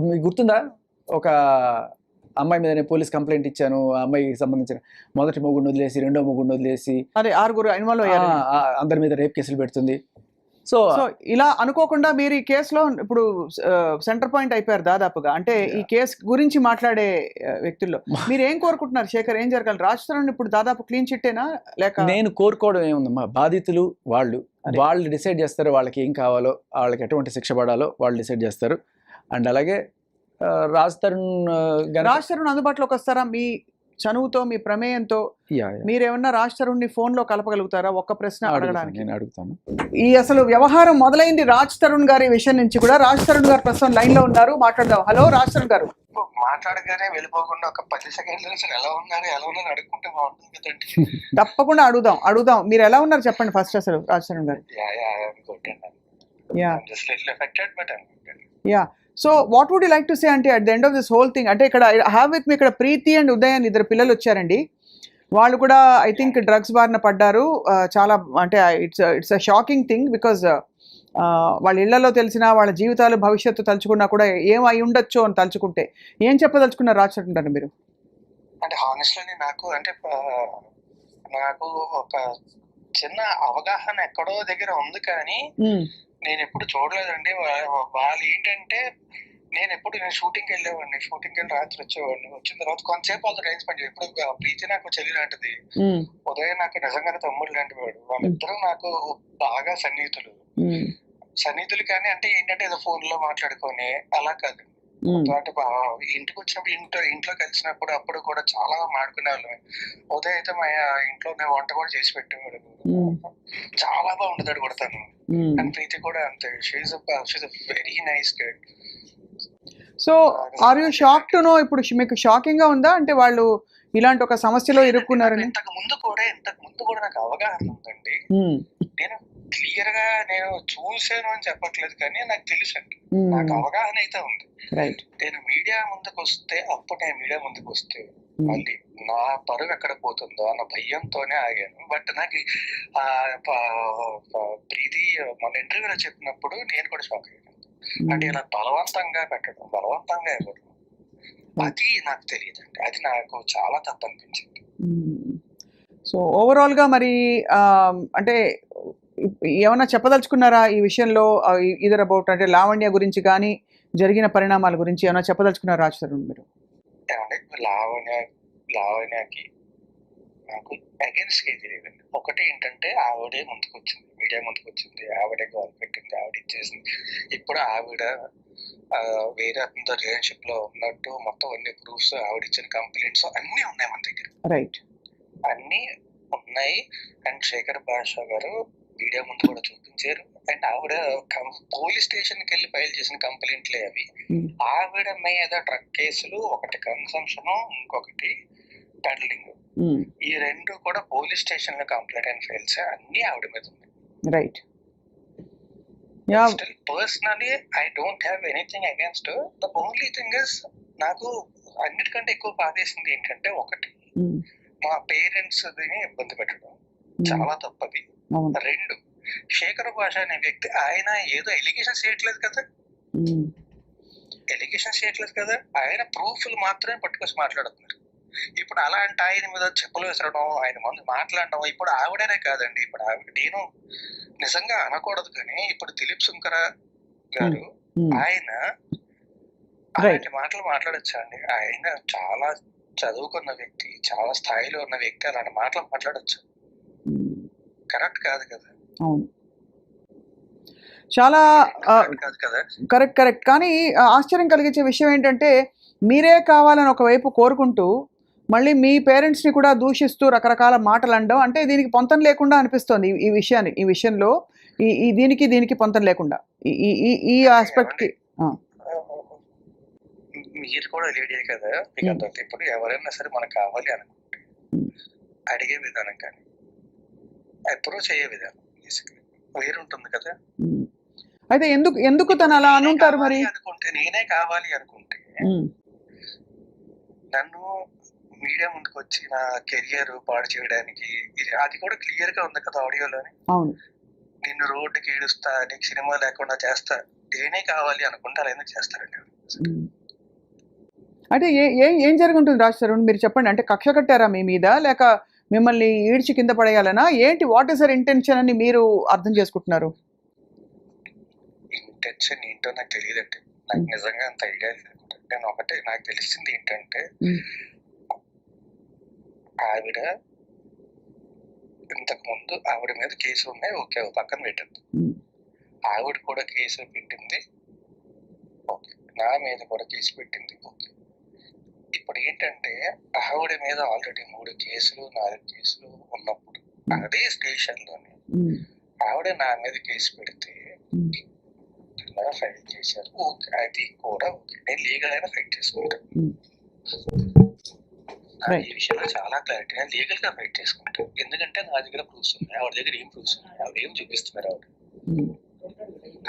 మీకు గుర్తుందా? ఒక అమ్మాయి మీద నేను పోలీస్ కంప్లైంట్ ఇచ్చాను ఆ అమ్మాయికి సంబంధించిన మొదటి మొగుడిని వదిలేసి రెండో మొగుడిని వదిలేసి. అదే ఆరుగురు ఇన్వాల్వ్ అయ్యారు ఆ, ఆ, అందరి మీద రేప్ కేసులు పెడుతుంది. సో సో ఇలా అనుకోకుండా మీరు ఈ కేసులో ఇప్పుడు సెంటర్ పాయింట్ అయిపోయారు దాదాపుగా. అంటే ఈ కేసు గురించి మాట్లాడే ఆ, వ్యక్తుల్లో. మీరు ఏం కోరుకుంటున్నారు శేఖర్? ఏం జరగాలి? రాజ్ తరుణ్ ఇప్పుడు దాదాపు క్లీన్ చిట్టేనా లేక నేను కోరుకోవడం ఏముందమ్మా బాధితులు వాళ్ళు. వాళ్ళు డిసైడ్ చేస్తారు వాళ్ళకి ఏం కావాలో వాళ్ళకి ఎటువంటి శిక్ష పడాలో వాళ్ళు డిసైడ్ చేస్తారు. అండ్ అలాగే రాజ్ తరుణ్ రాజ్ తరుణ్ అందుబాటులోకి వస్తారా? మీ చనువుతో మీ ప్రమేయంతో? Yeah, yeah. మీరేమన్నా రాజ్ తరుణ్ని ఫోన్లో కలపగలుగుతారా? ఒక్క ప్రశ్న అడగడానికి. నేను అడుగుతాను. ఈ అసలు వ్యవహారం మొదలైంది రాజ్ తరుణ్ గారి విషయం నుంచి కూడా. రాజ్ తరుణ్ గారు ప్రస్తుతం లైన్లో ఉన్నారు. మాట్లాడదాం. హలో రాజ్ తరుణ్ గారు. మాట్లాడగానే వెళ్ళిపోకుండా ఒక పది సెకండ్ల నుంచి ఎలా ఉన్నారు ఎలా ఉన్నారు అడుక్కుంటే బాగుంటుంది కదండి. తప్పకుండా అడుగుదాం అడుగుదాం. మీరు ఎలా ఉన్నారు చెప్పండి ఫస్ట్ అసలు రాజ్ తరుణ్ గారు. Yeah yeah yeah so what would you like to say అంటే at the end of this whole thing అంటే ఇక్కడ హ్యావ్ విత్ మీ ఇక్కడ ప్రీతి అండ్ ఉదయ్ అని ఇద్దరు పిల్లలు వచ్చారండి. వాళ్ళు కూడా ఐ థింక్ డ్రగ్స్ బారిన పడ్డారు. ఆ, చాలా అంటే it's it's uh shocking thing because వాళ్ళ ఇళ్ళలో తెలిసిన వాళ్ళ జీవితాలు భవిష్యత్తు తలుచుకున్నా కూడా ఏం అయి ఉండొచ్చు అని తలుచుకుంటే ఏం చెప్పదలుచుకున్నారు రాచుంటారు మీరు? అంటే హానెస్ట్లీ నాకు అంటే నాకు ఒక చిన్న అవగాహన ఎక్కడో దగ్గర ఉంది కానీ నేను ఎప్పుడు చూడలేదండి. వాళ్ళు ఏంటంటే నేను ఎప్పుడు నేను షూటింగ్కి వెళ్ళేవాడిని. షూటింగ్కి వెళ్ళి రాత్రి వచ్చేవాడిని. వచ్చిన తర్వాత కొంతసేపు వాళ్ళతో టైం స్పెండ్ ఎప్పుడు ప్రీతి నాకు చెల్లి లాంటిది. ఉదయం నాకు నిజంగానే తమ్ముడు లాంటి వాడు వాళ్ళిద్దరూ నాకు బాగా సన్నిహితులు. సన్నిహితులు కానీ అంటే ఏంటంటే ఏదో ఫోన్లో మాట్లాడుకొని అలా కాదు. అంటే ఇంటికి వచ్చినప్పుడు ఇంట్లో ఇంట్లో కలిసినప్పుడు అప్పుడు కూడా చాలా మాడుకునే వాళ్ళమే ఉదయం అయితే మా ఇంట్లో నేను వంట కూడా చేసి పెట్టేవాడు. చాలా బాగుంటుంది కూడా తను. అండ్ ప్రీతి కూడా అంతే. She she very nice guide so are you shock to know ఇప్పుడు మీకు షాకింగ్గా ఉందా? అంటే వాళ్ళు ఇలాంటి ఒక సమస్యలో ఇరుక్కున్నారని? ఇంతకు ముందు కూడా ఇంతకు ముందు కూడా నాకు అవగాహన ఉందండి. నేను క్లియర్గా నేను చూసాను అని చెప్పట్లేదు కానీ నాకు తెలుసండి నాకు అవగాహన అయితే ఉంది. రైట్ నేను మీడియా ముందుకు వస్తే అప్పుడు నేను మీడియా ముందుకు వస్తే మళ్ళీ నా పరువు ఎక్కడ పోతుందో అన్న భయంతోనే ఆగాను. బట్ నాకు ఆ ప్రీతి మన ఇంటర్వ్యూలో చెప్పినప్పుడు నేను కూడా షాక్ అయ్యాను. అంటే ఇలా బలవంతంగా పెట్టడం బలవంతంగా ఇవ్వడం అది నాకు తెలియదండి. అది నాకు చాలా తప్పు అనిపించింది సో ఓవరాల్గా మరి అంటే ఏమైనా చెప్పదలుచుకున్నారా ఈ విషయంలో? ఇదర్ అబౌట్ అంటే లావణ్య గురించి కానీ జరిగిన పరిణామాల గురించి ఏమైనా చెప్పదలుచుకున్నారా రాజ్ తరుణ్ మీరు? లావణ్య లావణ్యకి నాకు అగేన్స్ట్ ఏది లేదండి. ఒకటి ఏంటంటే ఆవిడే ముందుకు వచ్చింది మీడియా ముందుకు వచ్చింది ఆవిడే గోల్ పెట్టింది ఆవిడ ఇచ్చేసింది. ఇప్పుడు ఆవిడ వేరే అతనితో రిలేషన్షిప్లో ఉన్నట్టు మొత్తం అన్ని ప్రూఫ్స్ ఆవిడ ఇచ్చిన కంప్లైంట్స్ అన్ని ఉన్నాయి మన దగ్గర. రైట్ అన్ని ఉన్నాయి. అండ్ శేఖర్ భాష గారు మీడియా ముందు కూడా చూపించారు. అండ్ ఆవిడ పోలీస్ స్టేషన్కి వెళ్ళి ఫైల్ చేసిన కంప్లైంట్లే అవి. ఆవిడ మీద డ్రగ్ కేసులు ఒకటి కన్సంప్షన్ ఇంకొకటి పెడలింగ్ ఈ రెండు కూడా పోలీస్ స్టేషన్లో కంప్లైంట్ అండ్ ఫైల్స్ అన్ని ఆవిడ మీద ఉన్నాయి. Right. Still personally I don't have anything against the only thing is నాకు అన్నిటికంటే ఎక్కువ బాధేసింది ఏంటంటే ఒకటి. మా పేరెంట్స్ ఇబ్బంది పెట్టడం. చాలా తప్పది. రెండు. శేఖర్ భాష అనే వ్యక్తి ఆయన ఏదో ఎలిగేషన్ చేయట్లేదు కదా. ఎలిగేషన్ చేయట్లేదు కదా. ఆయన ప్రూఫ్లు మాత్రమే పట్టుకొచ్చి మాట్లాడుతున్నారు. ఇప్పుడు అలాంటి ఆయన మీద చెప్పులు విసరడం ఆయన ముందు మాట్లాడడం ఇప్పుడు ఆవిడనే కాదండి. ఇప్పుడు ఆవిడ నేను నిజంగా అనకూడదు కానీ ఇప్పుడు దిలీప్ శంకర గారు ఆయన అలాంటి మాటలు మాట్లాడొచ్చా అండి? ఆయన చాలా చదువుకున్న వ్యక్తి చాలా స్థాయిలో ఉన్న వ్యక్తి అలాంటి మాటలు మాట్లాడొచ్చు. కరెక్ట్ కాదు కదా. అవును. చాలా కరెక్ట్ కరెక్ట్ కానీ ఆశ్చర్యం కలిగించే విషయం ఏంటంటే మీరే కావాలని ఒకవైపు కోరుకుంటూ మళ్ళీ మీ పేరెంట్స్ని కూడా దూషిస్తూ రకరకాల మాటలు అనడం అంటే దీనికి పొంతం లేకుండా అనిపిస్తోంది ఈ- విషయాన్ని ఈ విషయంలో. ఈ ఈ దీనికి దీనికి పొంతం లేకుండా. ఈ- ఈ ఆస్పెక్ట్కి మీరు కూడా లేడీ కదా. మీకు. అంత ఇప్పుడు ఎవరైనా సరే మనకు కావాలి అనుకుంటే Hmm. అడిగే విధానం కానీ. అప్రోచ్ అయ్యే విధానం. వేరుంటుంది కదా. అయితే ఎందుకు ఎందుకు తను అలా అనుంటారు మరి? అనుకుంటే నేనే కావాలి అనుకుంటే నన్ను మీడియా ముందుకు వచ్చి నా కెరియర్ పాడు చేయడానికి అది కూడా క్లియర్గా ఉంది కదా ఆడియోలోని. నిన్ను రోడ్డుకి ఈడుస్తా నీకు సినిమా లేకుండా చేస్తా నేనే కావాలి అనుకుంటే అలా ఎందుకు చేస్తారండి. అంటే ఏ ఏం ఏం జరుగుంటుంది రాజ్ మీరు చెప్పండి అంటే కక్ష కట్టారా మీ మీద? లేక మిమ్మల్ని ఈడ్చి కింద పడేయాలనా? ఏంటి? వాట్ ఇస్ అర్ ఇంటెన్షన్ అని మీరు అర్థం చేసుకుంటున్నారు? ఇంటెన్షన్ ఏంటో నాకు తెలియదండి. నాకు Hmm. నిజంగా అంత ఐడియా నేను ఒకటే నాకు తెలిసింది ఏంటంటే Hmm. ఆవిడ ఇంతకు ముందు ఆవిడ మీద కేసులు ఉన్నాయి. ఓకే పక్కన పెట్టద్దు Hmm. ఆవిడ కూడా కేసు పెట్టింది. ఓకే నా మీద కూడా కేసు పెట్టింది. ఓకే. ఇప్పుడు ఏంటంటే ఆవిడ మీద ఆల్రెడీ మూడు కేసులు నాలుగు కేసులు ఉన్నప్పుడు అదే స్టేషన్లోనే. ఆవిడ నా మీద కేసు పెడితే ఫైట్ చేశారు? ఓకే అది కూడా ఓకే. నేను లీగల్ అయినా ఫైట్ చేసుకుంటాను. ఈ విషయంలో చాలా క్లారిటీ నేను లీగల్గా ఫైట్ చేసుకుంటాను ఎందుకంటే నా దగ్గర ప్రూఫ్స్ ఉన్నాయి. ఆవిడ దగ్గర ఏం ప్రూఫ్స్ ఉన్నాయి? ఆవిడ ఏం చూపిస్తున్నారు ఆవిడ.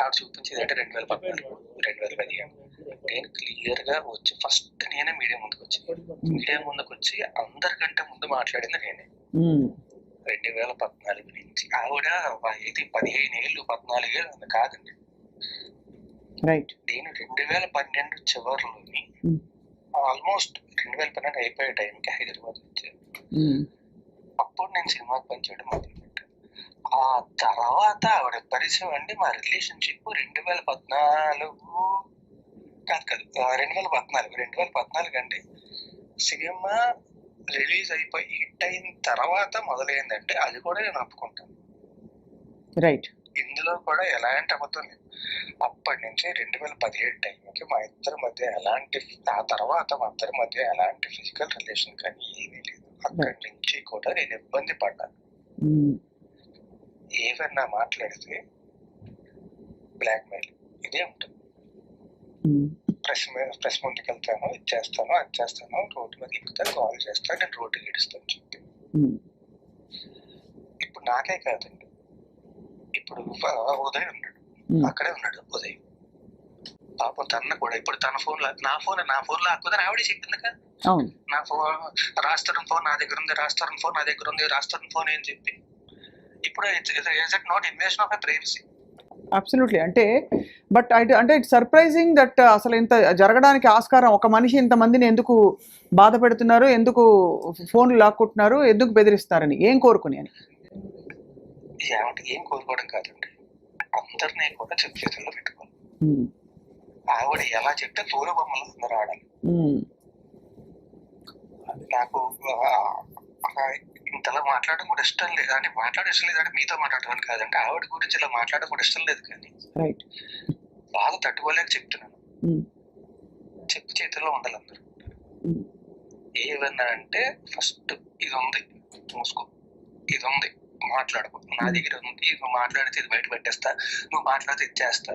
ఆవిడ చూపించేది అంటే రెండు వేల పద్నాలుగు రెండు వేల పదిహేను. నేను క్లియర్గా వచ్చి ఫస్ట్ నేనే మీడియా ముందుకు వచ్చి మీడియా ముందుకు వచ్చి అందరికంటే ముందు మాట్లాడింది నేనే. రెండు వేల పద్నాలుగు నుంచి ఆవిడ ఇది పదిహేను ఏళ్ళు పద్నాలుగు ఏళ్ళు కాదండి రైట్ నేను రెండు వేల పన్నెండు చివరిలోని. ఆల్మోస్ట్ రెండు వేల పన్నెండు అయిపోయే టైంకి హైదరాబాద్ వచ్చాను. అప్పుడు నేను సినిమాకి పనిచేయడం మొదలుపెట్టాను ఆ తర్వాత ఆవిడ పరిచయం అండి మా రిలేషన్షిప్ రెండు వేల పద్నాలుగు కాదు కాదు. రెండు వేల పద్నాలుగు రెండు వేల పద్నాలుగు అండి సినిమా రిలీజ్ అయిపోయి హిట్ అయిన తర్వాత మొదలైందంటే అది కూడా నేను ఒప్పుకుంటాను. రైట్. ఇందులో కూడా ఎలాంటి అబద్ధం లేదు. అప్పటి నుంచి రెండు వేల పదిహేడు టైంకి మా ఇద్దరి మధ్య ఎలాంటి ఆ తర్వాత మా ఇద్దరి మధ్య ఎలాంటి ఫిజికల్ రిలేషన్ కానీ ఏమీ లేదు. అక్కడి నుంచి కూడా నేను ఇబ్బంది పడ్డాను. ఏవన్నా మాట్లాడితే బ్లాక్ మెయిల్ ఇదే ఉంటుంది. ప్రెస్ మీద ప్రెస్ ముందుకు వెళ్తాను ఇది చేస్తాను అది చేస్తాను రోడ్డు మీద ఎక్కుతాను కాల్ చేస్తాను నేను రోడ్డు గీడుస్తాను చెప్పి. ఉమ్. ఇప్పుడు నాకే కాదండి. ఇప్పుడు ఉదయ్ ఉన్నాడు. ఉమ్. అక్కడే ఉన్నాడు ఉదయ్. పాపం తన కూడా ఇప్పుడు తన ఫోన్ నా ఫోన్ నా ఫోన్ లాక్కుందని ఆవిడే చెప్పింది కదా నా ఫోన్ రాస్తారన్ ఫోన్ నా దగ్గర ఉంది రాస్తారన్ ఫోన్ నా దగ్గర ఉంది రాస్తారన్ ఫోన్ అని చెప్పి. ఇప్పుడు it not invasion of privacy absolutely అంటే బట్ అంటే ఇట్స్ సర్ప్రైజింగ్ దట్ అసలు ఇంత జరగడానికి ఆస్కారం ఒక మనిషి ఇంతమందిని ఎందుకు బాధ పెడుతున్నారు ఎందుకు ఫోన్లు లాక్కుంటున్నారు ఎందుకు బెదిరిస్తారని ఏం కోరుకుని అని? ఏం కోరుకోవడం కాదండి. అందరినీ కూడా చేతుల్లో పెట్టుకోవాలి. ఆవిడ ఎలా చెప్తే బొమ్మలు అందరూ ఆడాలి. నాకు మాట్లాడడం కూడా ఇష్టం లేదు. అంటే మాట్లాడడం ఇష్టం లేదు అంటే మీతో మాట్లాడడం కాదండి. ఆవిడ గురించి ఇలా మాట్లాడడం కూడా ఇష్టం లేదు కానీ రైట్ బాధ తట్టుకోలేక చెప్తున్నాను. ఉమ్. చెప్పు చేతిలో ఉండాలి అందరూ. ఉమ్. ఏమన్నా అంటే ఫస్ట్ ఇది ఉంది మూసుకో. ఇది ఉంది మాట్లాడుకో. నా దగ్గర ఉంది. నువ్వు మాట్లాడితే ఇది బయట పెట్టేస్తా. నువ్వు మాట్లాడితే ఇది చేస్తా.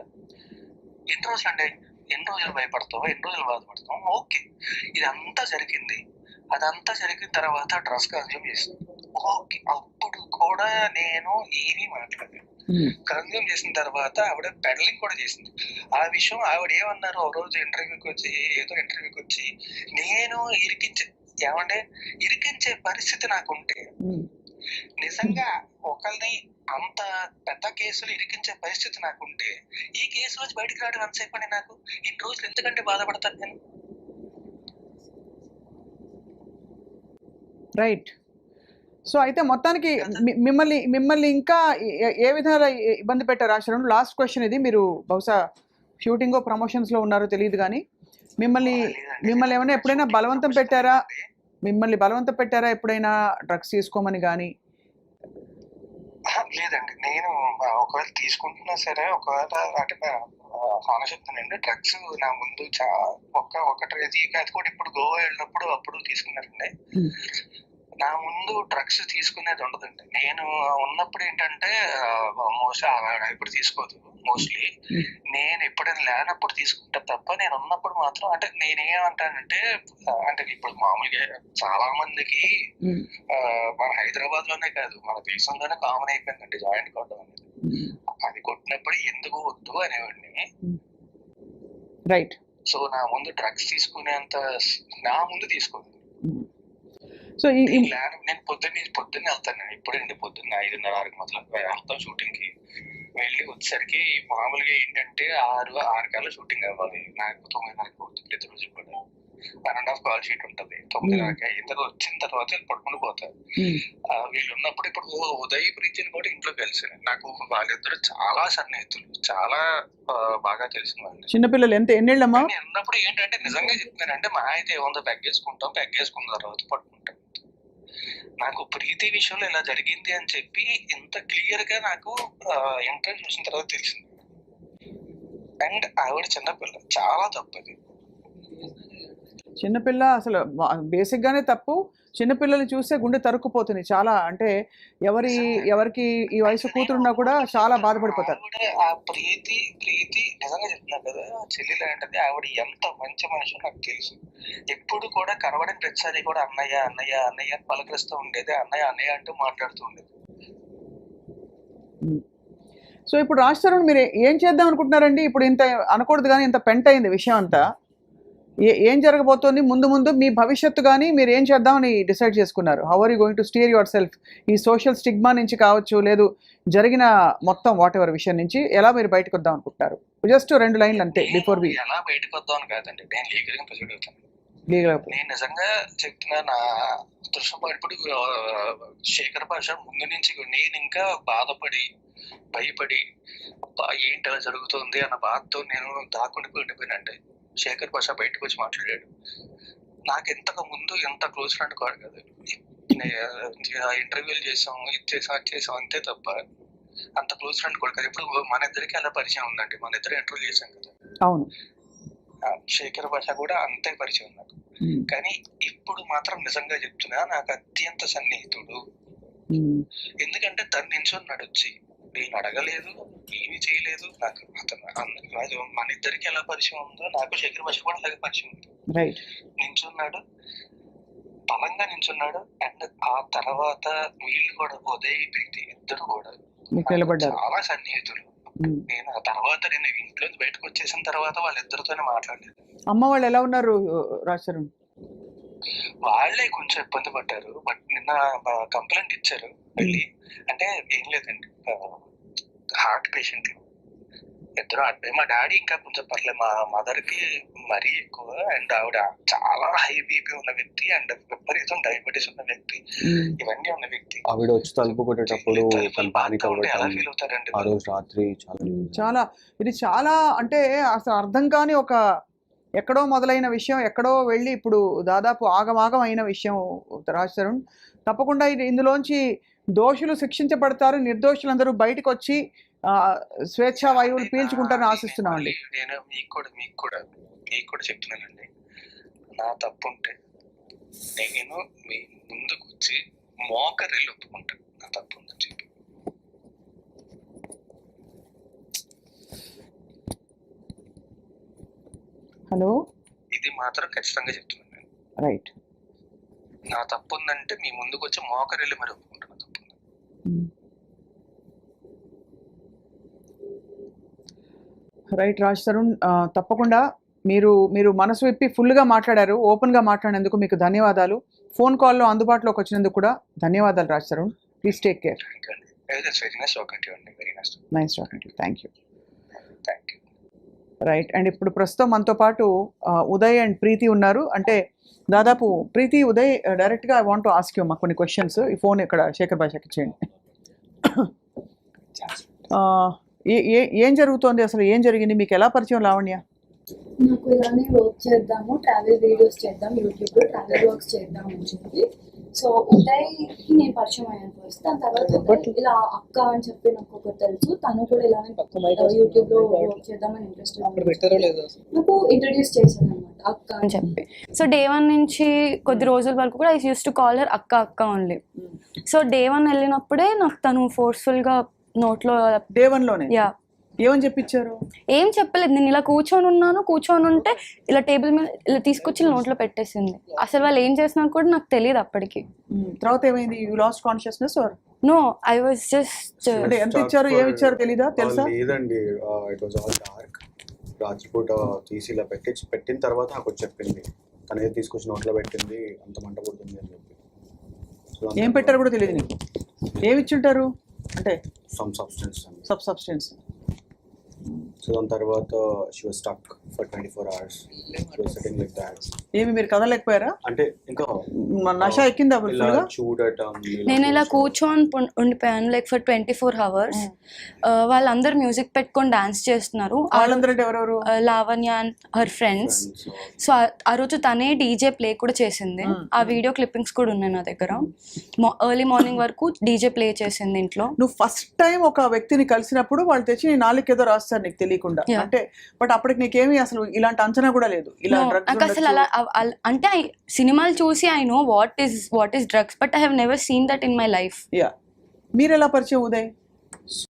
ఎన్ని రోజులు అంటే ఎన్ని రోజులు భయపడతావు? ఎన్ని రోజులు బాధపడతావు? ఓకే. ఇదంతా జరిగింది. అదంతా జరిగిన తర్వాత డ్రస్ కన్జ్యూమ్ చేసింది ఓకే. అప్పుడు కూడా నేను ఏమీ మాట్లాడలేదు. కన్జ్యూమ్ చేసిన తర్వాత ఆవిడ పెడలింగ్ కూడా చేసింది. ఆ విషయం ఆవిడ ఏమన్నారు? ఒక రోజు ఇంటర్వ్యూకి వచ్చి ఏదో ఇంటర్వ్యూకి వచ్చి నేను ఇరికించే ఏమంటే ఇరికించే పరిస్థితి నాకుంటే. నిజంగా ఒకరిని అంత పెద్ద కేసులు ఇరికించే పరిస్థితి నాకుంటే ఈ కేసు నుంచి బయటికి రావడం ఎంతసేపు అండి నాకు? ఇన్ని రోజులు ఎందుకంటే బాధపడతాను నేను? రైట్. సో అయితే మొత్తానికి మిమ్మల్ని మిమ్మల్ని ఇంకా ఏ- విధాల ఇబ్బంది పెట్టారు ఆశ్రమం? లాస్ట్ క్వశ్చన్ ఇది. మీరు బహుశా షూటింగ్ ప్రమోషన్స్లో ఉన్నారో తెలియదు కానీ మిమ్మల్ని. మిమ్మల్ని ఏమైనా ఎప్పుడైనా బలవంతం పెట్టారా? మిమ్మల్ని బలవంతం పెట్టారా ఎప్పుడైనా డ్రగ్స్ తీసుకోమని కానీ? లేదండి. నేను ఒకవేళ తీసుకుంటున్నా సరే ఒకవేళ అంటే హాన చెప్తానండి డ్రగ్స్ నా ముందు చా ఒక్క ఒకటి అది అది కూడా ఇప్పుడు గోవా వెళ్ళినప్పుడు అప్పుడు తీసుకున్నారండి. నా ముందు డ్రగ్స్ తీసుకునేది ఉండదండి. నేను ఉన్నప్పుడు ఏంటంటే మోస్ట్ ఇప్పుడు తీసుకోదు. మోస్ట్లీ. నేను ఎప్పుడైనా లేనప్పుడు తీసుకుంటా తప్ప నేను ఉన్నప్పుడు మాత్రం అంటే నేనేమంటానంటే అంటే ఇప్పుడు మామూలుగా చాలా మందికి మన హైదరాబాద్లోనే కాదు మన దేశంలోనే కామన్ అయిపోయిందండి జాయింట్ కొట్టడం అనేది. అది కొట్టినప్పుడు ఎందుకు వద్దు అనేవాడిని. రైట్ సో నా ముందు డ్రగ్స్ తీసుకునేంత నా ముందు తీసుకోదు. సో ఈ నేను పొద్దున్న పొద్దున్న వెళ్తాను. ఇప్పుడండి పొద్దున్న ఐదున్నర ఆరుకి మొదలు వెళ్తాం షూటింగ్కి వెళ్ళి వచ్చేసరికి మామూలుగా ఏంటంటే ఆరు ఆరు కల్లా షూటింగ్ అవ్వాలి. నాకు తొమ్మిదిన్నరకు అవుతుంది ప్రతిరోజు కూడా one and half call sheet ఉంటది. తొమ్మిదిన్నరకి తర్వాత వచ్చిన తర్వాత వీళ్ళు పడుకుని పోతారు వీళ్ళు ఉన్నప్పుడు ఇప్పుడు ఉదయ్ ప్రీతిని కూడా ఇంట్లో కలిసాను నాకు వాళ్ళిద్దరు చాలా సన్నిహితులు. చాలా బాగా తెలిసిన వాళ్ళు చిన్నపిల్లలు ఎంత? ఎన్నేళ్ళమ్మా? ఉన్నప్పుడు ఏంటంటే నిజంగా చెప్తున్నాను అంటే మా అయితే ఏముందో పెగ్గేసుకుంటాం పెగ్గేసుకున్న తర్వాత పట్టుకుంటాం నాకు ప్రీతి విషయంలో ఇలా జరిగింది అని చెప్పి ఇంత క్లియర్గా నాకు ఇంటర్వ్యూ చూసిన తర్వాత తెలిసింది. అండ్ ఆవిడ చిన్నపిల్ల చాలా తప్పది. చిన్నపిల్ల అసలు బేసిక్ గానే తప్పు. చిన్నపిల్లల్ని చూస్తే గుండె తరుక్కుపోతుంది. చాలా అంటే ఎవరి ఎవరికి ఈ వయసు కూతురున్నా కూడా చాలా బాధపడిపోతారు. ప్రీతి ప్రీతి నిజంగా చెప్తున్నా కదా ఆ చెల్లి లాంటిది ఆవిడ ఎంత మంచి మనిషి నాకు తెలుసు. ఎప్పుడు కూడా కనబడిన ప్రతిసారి కూడా అన్నయ్య అన్నయ్య అన్నయ్య అని పలకరిస్తూ ఉండేది అన్నయ్య అన్నయ్య అంటూ మాట్లాడుతూ ఉండేది. సో ఇప్పుడు రాజ్ తరుణ్ మీరు ఏం చేద్దాం అనుకుంటున్నారండి? ఇప్పుడు ఇంత అనకూడదు కానీ ఇంత పెంట అయింది విషయం అంతా. ఏ జరగబోతోంది? ముందు ముందు మీ భవిష్యత్తు కానీ మీరు ఏం చేద్దామని డిసైడ్ చేసుకున్నారు? How are you going to steer yourself ఈ సోషల్ స్టిగ్మా నుంచి కావచ్చు లేదు జరిగిన మొత్తం వాట్ ఎవర్ విషయం నుంచి ఎలా మీరు బయటకు వద్దాం అనుకుంటున్నారు? జస్ట్ రెండు లైన్లు అంతే బిఫోర్ వి నేను ఎలా బయటకు వద్దామని కాదండి. నేను ప్రొసీడ్ అవుతాను. నేను నిజంగా చెప్తున్నా నా దృశ్యం ఇప్పుడు శేఖర్ భాష ముందు నుంచి నేను ఇంకా బాధపడి భయపడి ఏంటి అలా జరుగుతుంది అన్న బాధతో నేను దాక్కుని ఉండిపోయినండి శేఖర్ భాష బయటకు వచ్చి మాట్లాడాడు. నాకు ఇంతకు ముందు ఎంత క్లోజ్ ఫ్రెండ్ కాదు కదా. ఇంటర్వ్యూలు చేసాం ఇది చేసాం అది చేసాం అంతే తప్ప అంత క్లోజ్ ఫ్రెండ్ కూడా కాదు. ఇప్పుడు మన ఇద్దరికి అలా పరిచయం ఉందండి. మన ఇద్దరు ఇంటర్వ్యూ చేసాం కదా. అవును. శేఖర్ భాష కూడా అంతే పరిచయం నాకు ఉమ్, కానీ ఇప్పుడు మాత్రం నిజంగా చెప్తున్నా నాకు అత్యంత సన్నిహితుడు. ఎందుకంటే తను నించున్నాడు వచ్చి నేను అడగలేదు ఏమీ చేయలేదు. నాకు అతను అది మన ఇద్దరికి ఎలా పరిచయం ఉందో నాకు శేఖర్ భాష కూడా అలాగే పరిచయం ఉంది. నించున్నాడు. బలంగా నించున్నాడు. అండ్ ఆ తర్వాత వీళ్ళు కూడా ఉదయ్ ప్రీతి ఇద్దరు కూడా చాలా సన్నిహితులు. ఉమ్. నేను ఆ తర్వాత నేను ఇంట్లో బయటకు వచ్చేసిన తర్వాత వాళ్ళిద్దరితోనే మాట్లాడలేదు. అమ్మ వాళ్ళు ఎలా ఉన్నారు రాజ్ తరుణ్ వాళ్ళే కొంచెం ఇబ్బంది పడ్డారు. బట్ నిన్న కంప్లైంట్ ఇచ్చారు వెళ్ళి. అంటే ఏం లేదండి. హార్ట్ పేషెంట్లు ఇద్దరు అడ్డే మా డాడీ ఇంకా కొంచెం పర్లేదు మా మదర్కి మరీ ఎక్కువ. అండ్ ఆవిడ చాలా హై బీపీ ఉన్న వ్యక్తి అండ్ విపరీతం డయాబెటీస్ ఉన్న వ్యక్తి. ఇవన్నీ ఉన్న వ్యక్తి. ఆవిడ వచ్చి తలుపు కొట్టేటప్పుడు ఎలా ఫీల్ అవుతారండి ఆ రోజు రాత్రి చాలా చాలా ఇది చాలా అంటే అసలు అర్థం కాని ఒక ఎక్కడో మొదలైన విషయం ఎక్కడో వెళ్ళి ఇప్పుడు దాదాపు ఆగమాగం అయిన విషయం రాశారు తప్పకుండా ఇది ఇందులోంచి దోషులు శిక్షించబడతారు నిర్దోషులందరూ బయటకు వచ్చి స్వేచ్ఛా వాయువులు పీల్చుకుంటారని ఆశిస్తున్నామండి నేను మీకు కూడా మీకు కూడా మీకు కూడా చెప్తున్నానండి. నా తప్పు ఉంటే నేను మీ ముందుకు వచ్చి మోకరిల్లు ఒప్పుకుంటాను నా తప్పు ఉందని చెప్పి. హలో? ఇది మాత్రం ఖచ్చితంగా చెప్తున్నాను నేను. రైట్. నా తప్పు ఉందంటే మీ ముందుకు వచ్చి మోకరిల్లు మరి ఒప్పుకుంటాను నా తప్పు. రైట్ రాజ్ తరుణ్ తప్పకుండా మీరు మీరు మనసు విప్పి ఫుల్గా మాట్లాడారు ఓపెన్గా మాట్లాడినందుకు మీకు ధన్యవాదాలు. ఫోన్ కాల్లో అందుబాటులోకి వచ్చినందుకు కూడా ధన్యవాదాలు Raj Tarun. Please take care nice talking you thank you right and ఇప్పుడు ప్రస్తుతం మనతో పాటు ఉదయ్ అండ్ ప్రీతి ఉన్నారు. అంటే దాదాపు ప్రీతి ఉదయ్ డైరెక్ట్గా ఐ వాంట్ ఆస్క్ యూ మా కొన్ని క్వశ్చన్స్ ఈ ఫోన్ ఇక్కడ శేఖర్ భాషకి ఇచ్చేయండి. ఏ- ఏ- ఏం జరుగుతోంది అసలు? ఏం జరిగింది? మీకు ఎలా పరిచయం లావణ్య? నాకు ఇలానే వర్క్ చేద్దాము ట్రావెల్ వీడియోస్ చేద్దాం యూట్యూబ్లో ట్రావెల్ వర్క్స్ చేద్దాం అని చెప్పి. సో ఉదయ్కి నేను పరిచయం అయ్యాను ఫస్ట్ దాని తర్వాత ఇలా అక్క అని చెప్పి నాకు ఒకటి తెలుసు. తను కూడా ఇలానే యూట్యూబ్లో వర్క్ చేద్దామని ఇంట్రెస్ట్ నాకు ఇంట్రడ్యూస్ చేశాను అనమాట అక్క అని చెప్పి. సో డే వన్ నుంచి కొద్ది రోజుల వరకు కూడా I use to call her అక్క అక్క ఓన్లీ సో డే వన్ వెళ్ళినప్పుడే నాకు తను ఫోర్స్ఫుల్గా నోట్లో డే వన్లోనే యా ఏమని చెప్పించారు ఏం చెప్పలేదు. నేను ఇలా కూర్చొని ఉన్నాను. కూర్చొని ఉంటే ఇలా టేబుల్ మీద ఇలా తీసుకొచ్చి నోట్లో పెట్టేసింది. అసలు వాళ్ళు ఏం చేస్తున్నారు కూడా నాకు తెలియదు అప్పటికి. తర్వాత ఏమైంది? You lost consciousness or no I was just అంటే ఎంత ఇచ్చారు? ఏమి ఇచ్చారు తెలీదా? తెలుసా? లేదండి. ఇట్ వాజ్ ఆల్ డార్క్ రాత్రిపూట తీసి ఇలా పెట్టి పెట్టిన తర్వాత నాకు చెప్పింది. తను ఏది తీసుకొచ్చి నోట్లో పెట్టింది. అంత మంట పుడుతుంది అని చెప్పి. ఏం పెట్టారు కూడా తెలియదు నీకు. ఏమి ఇచ్చుంటారు? అంటే some substance sub substance so దాని తర్వాత she was stuck for twenty four hours setting like that ఏమి మీరు కదలేకపోయారా? అంటే ఇంకా నష ఎక్కిందా ఇలా చూడటం నేను ఇలా కూర్చొని ఉండిపోయాను like for twenty four hours వాళ్ళందరూ మ్యూజిక్ పెట్టుకొని డాన్స్ చేస్తున్నారు. వాళ్ళందరూ ఎవరెవరు? Lavanya and her friends so ఆ- రోజు తనే డీజే ప్లే కూడా చేసింది. ఆ. వీడియో క్లిప్పింగ్స్ కూడా ఉన్నాయి నా దగ్గర. ఎర్లీ మార్నింగ్ వరకు డీజే ప్లే చేసింది ఇంట్లో. నువ్వు ఫస్ట్ టైం ఒక వ్యక్తిని కలిసినప్పుడు వాళ్ళు తెచ్చి నీ నాలుగు ఏదో రాస్తారు నీకు తెలియకుండా. అంటే బట్ అప్పటికి నీకేమీ అసలు ఇలాంటి అంచనా కూడా లేదు. ఇలా నాకు అసలు. అలా అంటే సినిమాలు చూసి I know what is what is drugs but I have never seen that in my life. Yeah మీరు ఎలా పరిచయం ఉదయ్?